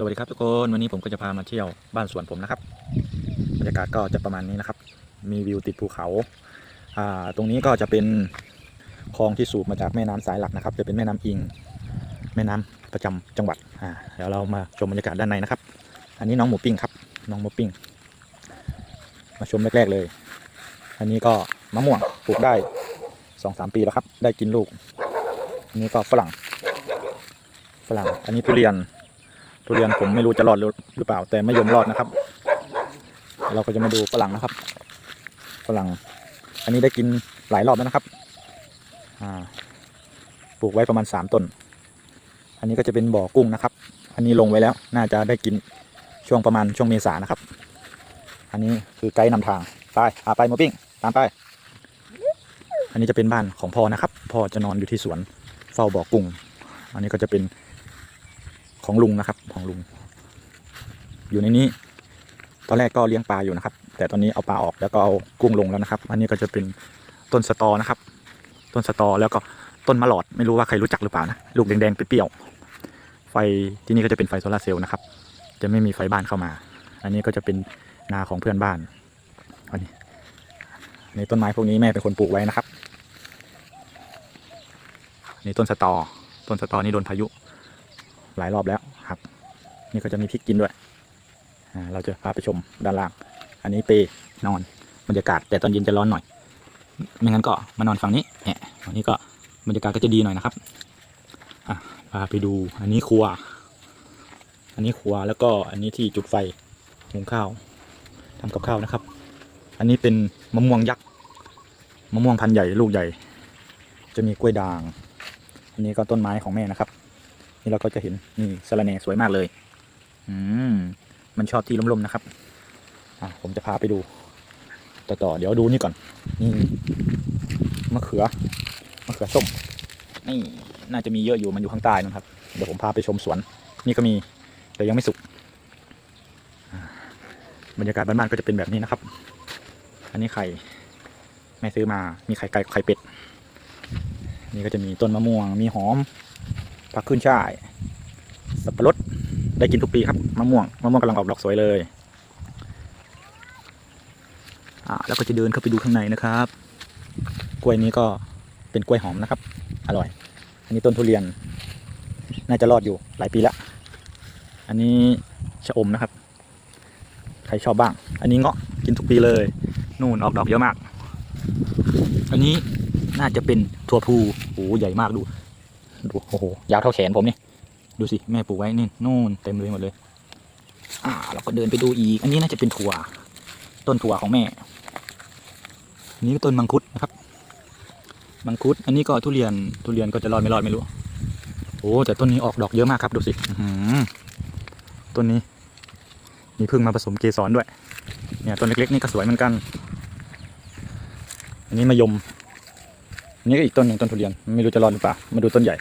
สวัสดีครับทุกคนวันนี้ผมก็จะพามาเที่ยวบ้านสวนผมนะครับบรรยากาศก็จะประมาณนี้นะครับ มีวิวติดภูเขาอ่าตรงนี้ก็จะเป็นคลองที่สูบมาจากแม่น้ำสายหลักนะครับ จะเป็นแม่น้ำอิง แม่น้ำประจำจังหวัดอ่าเดี๋ยวเรามาชมบรรยากาศด้านในนะครับ อันนี้น้องหมูปิ้งครับ น้องหมูปิ้ง มาชมแรกๆเลย อันนี้ก็มะม่วงปลูกได้สองสามปีแล้วครับ ได้กินลูกอันนี้ก็ฝรั่งฝรั่งอันนี้ทุเรียน ทุเรียนผมไม่รู้จะรอดหรือเปล่า แต่ไม่ยอมรอดนะครับ เราก็จะมาดูฝรั่งนะครับฝรั่ง อันนี้ได้กินหลายรอบแล้วนะครับปลูกไว้ประมาณสามต้น อันนี้ก็จะเป็นบ่อกุ้งนะครับ อันนี้ลงไว้แล้ว น่าจะได้กินช่วงประมาณช่วงเมษานะครับ อันนี้คือไกด์นำทางไปอาไปโมปิ้งตามไป อันนี้จะเป็นบ้านของพ่อนะครับ พ่อจะนอนอยู่ที่สวนเฝ้าบ่อกุ้ง อันนี้ก็จะเป็น ของลุงนะครับ ของลุง อยู่ในนี้ ตอนแรกก็เลี้ยงปลาอยู่นะครับ แต่ตอนนี้เอาปลาออกแล้วก็เอากุ้งลงแล้วนะครับ อันนี้ก็จะเป็นต้นสตอนะครับ ต้นสตอแล้วก็ต้นมะหลอดไม่รู้ว่าใครรู้จักหรือเปล่านะลูกแดงๆเปรี้ยวไฟที่นี่ก็จะเป็นไฟโซลาร์เซลล์นะครับ จะไม่มีไฟบ้านเข้ามา อันนี้ก็จะเป็นนาของเพื่อนบ้านอันนี้ในต้นไม้พวกนี้แม่เป็นคนปลูกไว้นะครับนี่ต้นสตอ ต้นสตอนี่โดนพายุ หลายรอบแล้วครับนี่ก็จะมีพริกกินด้วยเราจะพาไปชมด้านล่าง อันนี้เปนอนบรรยากาศแต่ตอนเย็นจะร้อนหน่อย ไม่งั้นก็มานอนฝั่งนี้เนี่ยฝั่งนี้ก็บรรยากาศก็จะดีหน่อยนะครับพาไปดูอันนี้ครัว อันนี้ครัวแล้วก็อันนี้ที่จุดไฟหุงข้าวทำกับข้าวนะครับ อันนี้เป็นมะม่วงยักษ์มะม่วงพันธุ์ใหญ่ลูกใหญ่ จะมีกล้วยด่าง อันนี้ก็ต้นไม้ของแม่นะครับ นี่เราก็จะเห็นนี่สะระแหน่สวยมากเลย อืมมันชอบที่ร่มๆนะครับ อะผมจะพาไปดู ต่อต่อเดี๋ยวดูนี่ก่อน นี่มะเขือมะเขือส้มนี่น่าจะมีเยอะอยู่มันอยู่ข้างใต้นะครับ เดี๋ยวผมพาไปชมสวน นี่ก็มีแต่ยังไม่สุกบรรยากาศบ้านๆก็จะเป็นแบบนี้นะครับ อันนี้ไข่แม่ซื้อมา มีไข่ไก่กับไข่เป็ด นี่ก็จะมีต้นมะม่วง มีหอมผักขึ้นช่าย สับปะรดได้กินทุกปีครับมะม่วงมะม่วงกำลังออกดอกสวยเลยอ่าแล้วก็จะเดินเข้าไปดูข้างในนะครับ กล้วยนี้ก็เป็นกล้วยหอมนะครับ อร่อย อันนี้ต้นทุเรียน น่าจะรอดอยู่หลายปีละอันนี้ชะอมนะครับ ใครชอบบ้าง อันนี้เงาะกินทุกปีเลย นู่นออกดอกเยอะมาก อันนี้น่าจะเป็นถั่วพลูโอ้ใหญ่มากดูดูโอ้โหยาวเท่าแขนผมนี่ ดูสิแม่ปลูกไว้นี่นู่นเต็มเลยหมดเลย อ่า เราก็เดินไปดูอีก อันนี้น่าจะเป็นถั่ว ต้นถั่วของแม่นนี้ก็ต้นมังคุดนะครับ มังคุด อันนี้ก็ทุเรียน ทุเรียนก็จะรอดไม่รอดไม่รู้ โอ้แต่ต้นนี้ออกดอกเยอะมากครับดูสิอื้อหือต้นนี้ มีพึ่งมาผสมเกสรด้วย เนี่ยต้นเล็กๆนี่ก็สวยเหมือนกัน อันนี้มะยมอันนี้ก็อีกต้นหนึ่งต้นทุเรียน ไม่รู้จะรอดหรือเปล่า มาดูต้นใหญ่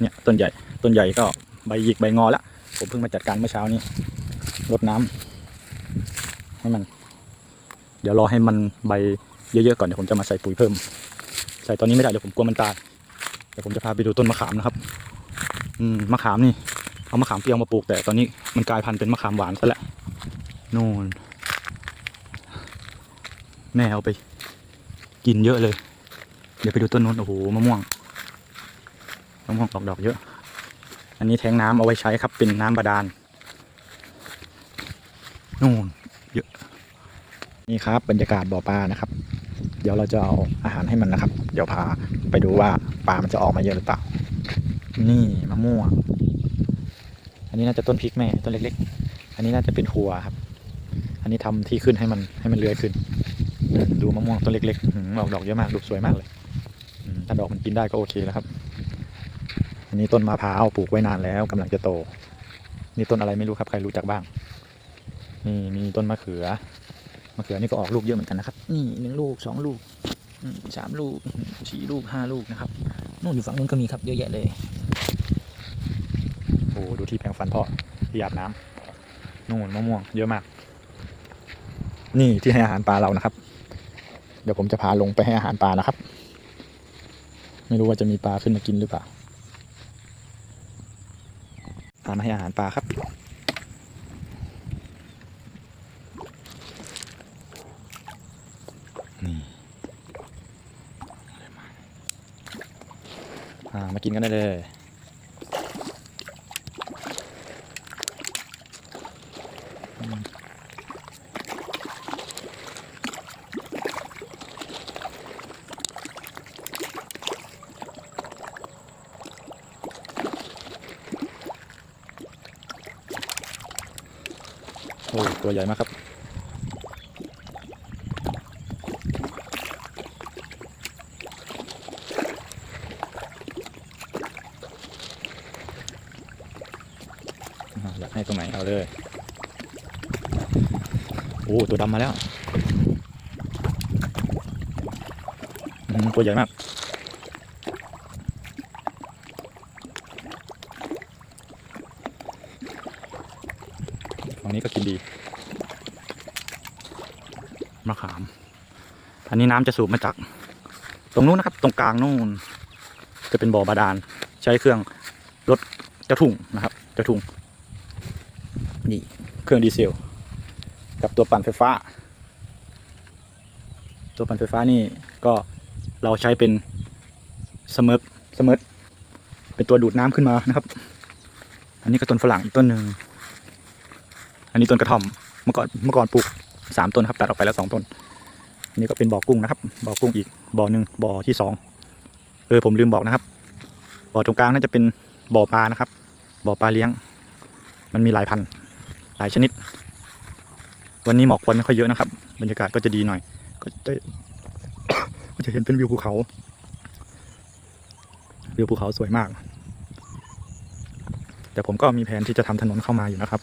เนี่ยต้นใหญ่ ต้นใหญ่ก็ใบหยิกใบงอละผมเพิ่งมาจัดการเมื่อเช้านี้รดน้ำให้มัน เดี๋ยวรอให้มันใบเยอะๆก่อนเดี๋ยวผมจะมาใส่ปุ๋ยเพิ่ม ใส่ตอนนี้ไม่ได้เดี๋ยวผมกลัวมันตายเดี๋ยวผมจะพาไปดูต้นมะขามนะครับ อืมมะขามนี่เอามะขามเปรี้ยวมาปลูกแต่ตอนนี้มันกลายพันธุ์เป็นมะขามหวานซะแล้วนู่นแม่เอาไป กินเยอะเลย เดี๋ยวไปดูต้นนู้นโอ้โหมะม่วงมะม่วงออกดอกเยอะ อันนี้แทงน้ำเอาไว้ใช้ครับเป็นน้ำบาดาลนู่นเยอะนี่ครับบรรยากาศบ่อปลานะครับ เดี๋ยวเราจะเอาอาหารให้มันนะครับ เดี๋ยวพาไปดูว่าปลามันจะออกมาเยอะหรือเปล่า นี่มะม่วง อันนี้น่าจะต้นพริกแม่ต้นเล็กๆ อันนี้น่าจะเป็นหัวครับ อันนี้ทำที่ขึ้นให้มันให้มันเลื้อยขึ้น ดูมะม่วงต้นเล็กๆออกดอกเยอะมากดูสวยมากเลยถ้าดอกมันกินได้ก็โอเคแล้วครับ อันนี้ต้นมะพร้าวปลูกไว้นานแล้วกำลังจะโต นี่ต้นอะไรไม่รู้ครับใครรู้จักบ้าง นี่มีต้นมะเขือ มะเขือนี่ก็ออกลูกเยอะเหมือนกันนะครับ นี่หนึ่งลูกสองลูกสามลูกสี่ลูกห้าลูกนะครับนู่นอยู่ฝั่งนู้นก็มีครับเยอะแยะเลย โอ้ดูที่แปรงฟันพ่อที่อาบน้ำนู่นมะม่วงเยอะมาก นี่ที่ให้อาหารปลาเรานะครับ เดี๋ยวผมจะพาลงไปให้อาหารปลานะครับ ไม่รู้ว่าจะมีปลาขึ้นมากินหรือเปล่า ตานให้อาหารปลาครับ นี่มากินกันได้เลย อ้ตัวใหญ่มากครับ อยากให้ตรงไหนเอาเลย โอ้ ตัวดำมาแล้ว ตัวใหญ่มาก รงนี้ก็กินดี มะขาม อันนี้น้ำจะสูบมาจาก ตรงนู้นนะครับ ตรงกลางนู่น จะเป็นบ่อบาดาล ใช้เครื่องรถเจ้าถุงนะครับเจ้าถุงนี่เครื่องดีเซล กับตัวปั่นไฟฟ้า ตัวปั่นไฟฟ้านี่ก็เราใช้เป็นสมิร์สมิร์เป็นตัวดูดน้ำขึ้นมานะครับ อันนี้ก็ต้นฝรั่งอีกต้นหนึ่ง อันนี้ต้นกระท่อมเมื่อก่อนเมื่อก่อนปลูกสามต้นครับตัดออกไปแล้วสองต้นอันนี้ก็เป็นบ่อกุ้งนะครับบ่อกุ้งอีกบ่อหนึ่งบ่อที่สองเออผมลืมบอกนะครับบ่อตรงกลางน่าจะเป็นบ่อปลานะครับบ่อปลาเลี้ยง มันมีหลายพันธุ์หลายชนิด วันนี้หมอกควันไม่ค่อยเยอะนะครับ บรรยากาศก็จะดีหน่อย ก็จะก็จะเห็นเป็นวิวภูเขาวิวภูเขาสวยมาก แต่ผมก็มีแผนที่จะทำถนนเข้ามาอยู่นะครับ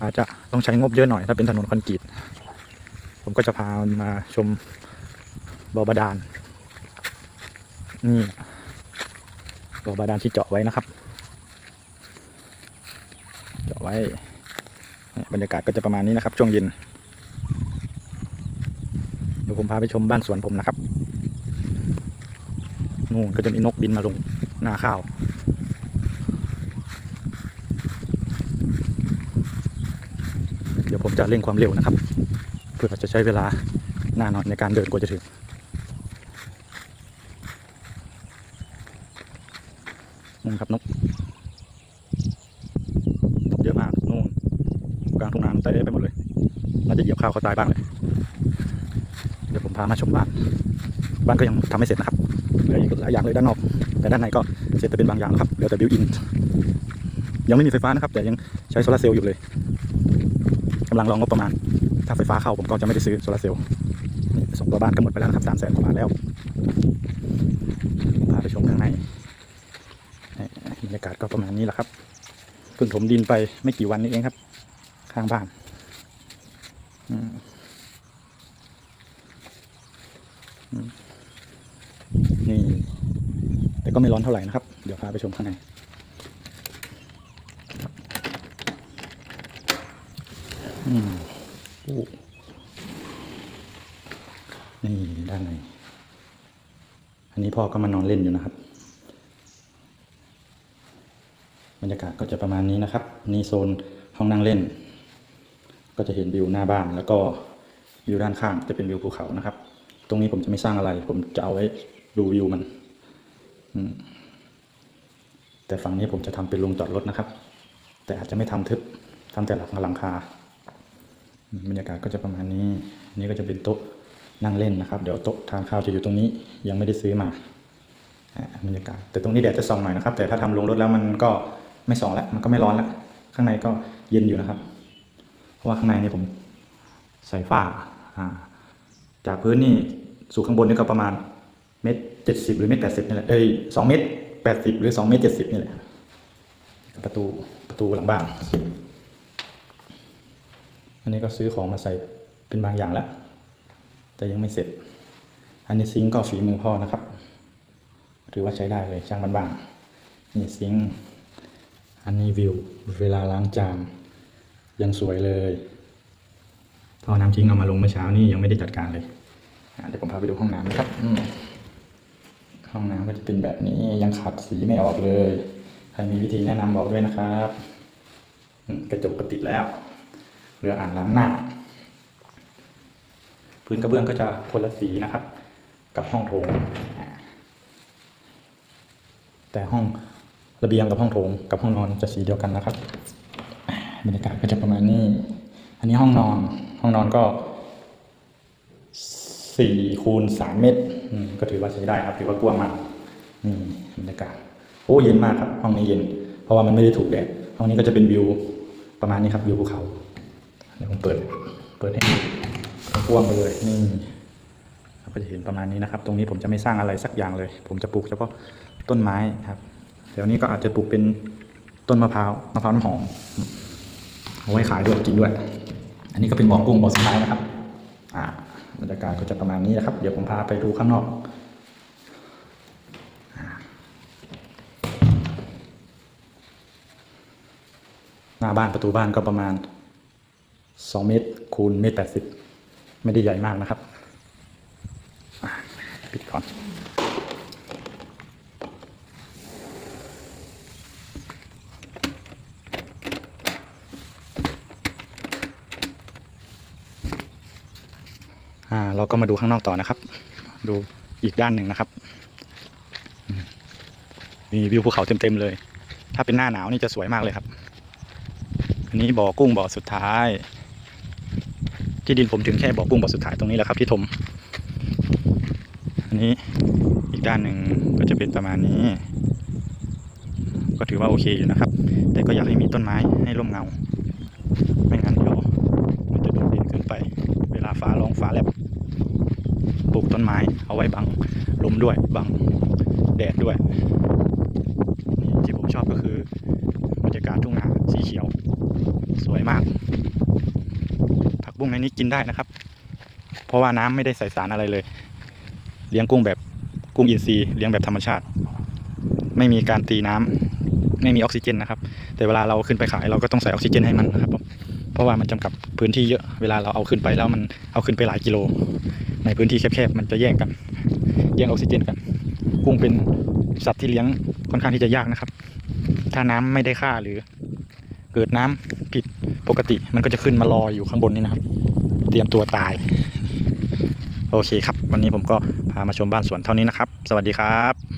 อาจจะต้องใช้งบเยอะหน่อย ถ้าเป็นถนนคอนกรีตผมก็จะพามาชมบ่อบาดาลนี่บ่อบาดาลที่เจาะไว้นะครับ เจาะไว้ บรรยากาศก็จะประมาณนี้นะครับ ช่วงเย็นเดี๋ยวผมพาไปชมบ้านสวนผมนะครับนู่นก็จะมีนกบินมาลงหน้าข้าว เดี๋ยวผมจะเร่งความเร็วนะครับ เพื่อจะใช้เวลาหน้าหน่อยในการเดินกว่าจะถึงนู่นครับนกนกเยอะมากนู่นกลางทุ่งนาเต้ไปหมดเลยน่าจะเหยียบข้าวเขาตายบ้างเลยเดี๋ยวผมพามาชมบ้านบ้านก็ยังทำไม่เสร็จนะครับเหลืออีกหลายอย่างเลยด้านนอกแต่ด้านในก็เสร็จแต่เป็นบางอย่างนะครับเหลือแต่บิวอินยังไม่มีไฟฟ้านะครับ แต่ยังใช้โซลาร์เซลล์อยู่เลย กำลังรองงบประมาณ ถ้าไฟฟ้าเข้าผมก็จะไม่ได้ซื้อโซลาร์เซลล์ส่งตัวบ้านก็หมดไปแล้วนะครับสามแสนกว่าบาทแล้วพาไปชมข้างในบรรยากาศก็ประมาณนี้แหละครับเพิ่งถมดินไปไม่กี่วันนี้เองครับ ข้างบ้านนี่ แต่ก็ไม่ร้อนเท่าไหร่นะครับ เดี๋ยวพาไปชมข้างในอืมโอ้ นี่ด้านใน อันนี้พ่อก็มานอนเล่นอยู่นะครับ บรรยากาศก็จะประมาณนี้นะครับ นี่โซนห้องนั่งเล่น ก็จะเห็นวิวหน้าบ้านแล้วก็วิวด้านข้างจะเป็นวิวภูเขานะครับ ตรงนี้ผมจะไม่สร้างอะไร ผมจะเอาไว้ดูวิวมัน แต่ฝั่งนี้ผมจะทำเป็นโรงจอดรถนะครับ แต่อาจจะไม่ทำทึบทำแต่หลังหลังคา บรรยากาศก็จะประมาณนี้ นี่ก็จะเป็นโต๊ะนั่งเล่นนะครับ เดี๋ยวโต๊ะทานข้าวจะอยู่ตรงนี้ยังไม่ได้ซื้อมาอบรรยากาศ แต่ตรงนี้แดดจะส่องหน่อยนะครับ แต่ถ้าทำลงรถแล้วมันก็ไม่ส่องแล้วมันก็ไม่ร้อนแล้วข้างในก็เย็นอยู่นะครับ เพราะว่าข้างในนี่ผมใส่ฝ้าอ่าจากพื้นนี่สู่ข้างบนนี่ก็ประมาณเมตรเจ็ดสิบหรือเมตรแปดสิบนี่แหละเอ้ยสองเมตรแปดสิบหรือสองเมตรเจ็ดสิบนี่แหละประตูประตูหลังบ้าน อันนี้ก็ซื้อของมาใส่เป็นบางอย่างแล้ว แต่ยังไม่เสร็จ อันนี้ซิงก็ฝีมือพ่อนะครับถือว่าใช้ได้เลยช่างบ้านๆนี่ซิงอันนี้วิวเวลาล้างจานยังสวยเลยท่อน้ำทิ้งเอามาลงเมื่อเช้านี่ยังไม่ได้จัดการเลยเดี๋ยวผมพาไปดูห้องน้ำนะครับห้องน้ำก็จะเป็นแบบนี้ยังขัดสีไม่ออกเลย ใครมีวิธีแนะนำบอกด้วยนะครับ กระจกก็ติดแล้ว รืออ่างล้างหน้า พื้นกระเบื้องก็จะคนละสีนะครับ กับห้องโถง แต่ห้องระเบียงกับห้องโถงกับห้องนอนจะสีเดียวกันนะครับบรรยากาศก็จะประมาณนี้ อันนี้ห้องนอน ห้องนอนก็สี่คูณสามเมตรก็ถือว่าใช้ได้ครับ ถือว่ากว้างมากนี่บรรยากาศโอ้เย็นมากครับ ห้องนี้เย็น เพราะว่ามันไม่ได้ถูกแดดห้องนี้ก็จะเป็นวิวประมาณนี้ครับวิวภูเขา เดี๋ยวผมเปิด เปิดให้กว้างไปเลยนี่เราก็จะเห็นประมาณนี้นะครับ ตรงนี้ผมจะไม่สร้างอะไรสักอย่างเลย ผมจะปลูกเฉพาะต้นไม้ครับแถวนี้ก็อาจจะปลูกเป็นต้นมะพร้าวมะพร้าวน้ำหอมเอาไว้ขายด้วยกินด้วย อันนี้ก็เป็นบ่อกุ้งบ่อสุดท้ายนะครับ อ่าบรรยากาศก็จะประมาณนี้นะครับ เดี๋ยวผมพาไปดูข้างนอกหน้าบ้านประตูบ้านก็ประมาณ สองเมตรคูณเมตรแปดสิบไม่ได้ใหญ่มากนะครับปิดก่อนอ่าเราก็มาดูข้างนอกต่อนะครับ ดูอีกด้านหนึ่งนะครับมมีวิวภูเขาเต็มๆเลย ถ้าเป็นหน้าหนาวนี่จะสวยมากเลยครับ อันนี้บ่อกุ้งบ่อสุดท้าย ที่ดินผมถึงแค่บ่อกุ้งบ่อสุดท้ายตรงนี้แหละครับที่ถม อันนี้อีกด้านหนึ่งก็จะเป็นประมาณนี้ ก็ถือว่าโอเคอยู่นะครับ แต่ก็อยากให้มีต้นไม้ให้ร่มเงา ไม่งั้นเดี๋ยวมันจะโดดเด่นเกินไป เวลาฟ้าร้องฟ้าแลบปลูกต้นไม้เอาไว้บังลมด้วยบังแดดด้วยที่ผมชอบก็คือบรรยากาศทุ่งนาสีเขียว สวยมาก กุ้งในนี้กินได้นะครับ เพราะว่าน้ำไม่ได้ใส่สารอะไรเลย เลี้ยงกุ้งแบบกุ้งอินทรีย์เลี้ยงแบบธรรมชาติ ไม่มีการตีน้ำไม่มีออกซิเจนนะครับ แต่เวลาเราขึ้นไปขายเราก็ต้องใส่ออกซิเจนให้มันนะครับเพราะว่ามันจำกัดพื้นที่เยอะเวลาเราเอาขึ้นไปแล้วมันเอาขึ้นไปหลายกิโล ในพื้นที่แคบๆมันจะแย่งกัน แย่งออกซิเจนกัน กุ้งเป็นสัตว์ที่เลี้ยงค่อนข้างที่จะยากนะครับ ถ้าน้ำไม่ได้ค่าหรือเกิดน้ำผิดปกติมันก็จะขึ้นมารออยู่ข้างบนนี่นะครับ เตรียมตัวตาย โอเคครับ วันนี้ผมก็พามาชมบ้านสวนเท่านี้นะครับ สวัสดีครับ